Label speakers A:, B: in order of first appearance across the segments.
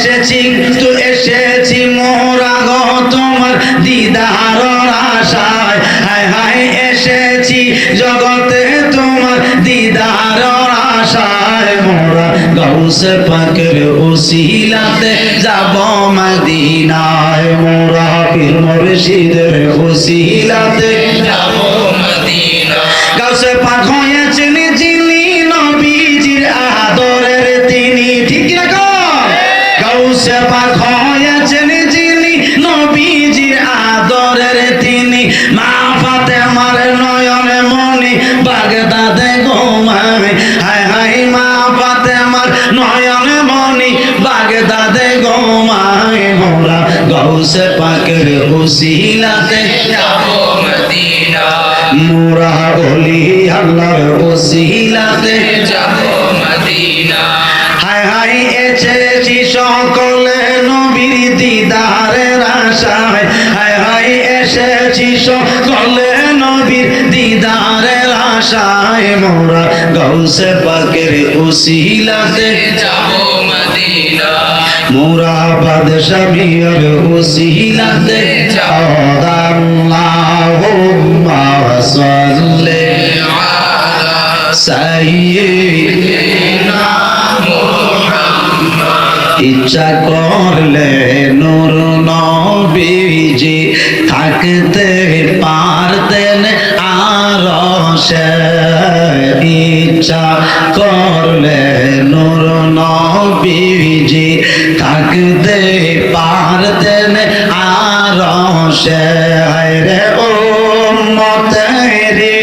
A: এসেছি তো এসেছি মোরা গো তোমার দিদার আশায়। হায় হায়, এসেছি জগতে তোমার দিদার আশায়। মোরা গাউসে পাকের ওসিলাতে যাব মদিনায়। মোরা পীর মুর্শিদের ওসিলাতে
B: যাব মদিনা
A: গাউসে পাক হয়েছেন আদরের তিনি। মা ফাতেমার নয়নে মনি বাগদাদে গোমায় হায় হায় মা ফাতেমার নয়নে মনি বাগদাদে গোমায় মোরা গাউসে পাকের উসিলাতে
B: যাব মদিনা।
A: মোরা বলি আল্লাহর ওসিলাতে
B: যাব মদিনা।
A: হায় হায় নবীর দিদারের আশায় হায় হায় এসেছি সকলে নবীর দিদারের আশায়। মোরা গৌসে পাকের ওসিলাতে
B: যাব মদিনা
A: মোরা বাদশা বিয়ার ওসিলাতে আল্লাহুম্মা সাল্লি
B: আলা
A: সাইয়্যিদিনা ইচ্ছা করলে নূর নবীজি থাকতে পারতেন আর ইচ্ছা করলে নূর নবীজি থাকতে পারতেন আর রে ও মতেরি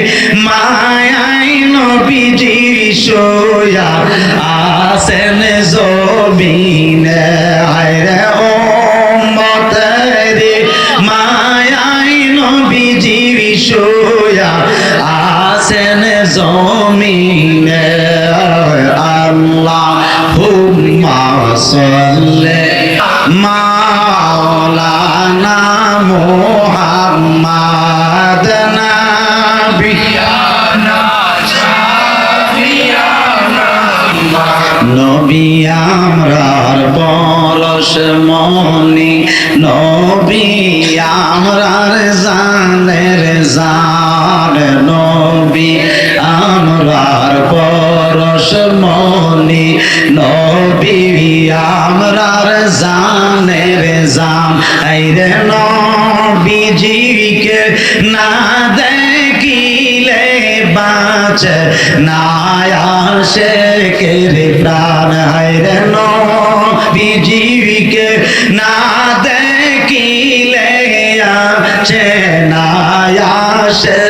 A: মায়াই নবীজি সোয়া আসেন জবিনে আয়রে ও মতেরি মায়াই নবীজি সোয়া আসেন জমিনে। আল্লাহ হুম্মা সাল্লি মাওলানা মুহাম্মাদ নাবিয়ানা নবী, আমরার পরশ মনি। নবী, আমরার জানের জান নবী, আমরার পরশ মনি। নবী, আমরার জানের জান আইরে নবীজিকে না দেখিলে বাঁচ, না আসে কেরে প্রাণ হায়রে নবীজিকে না দেখিলে আছে না আসে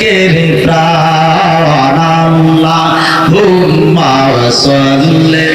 A: কেরে প্রাণ আল্লাহ হুম্মা সাল্লি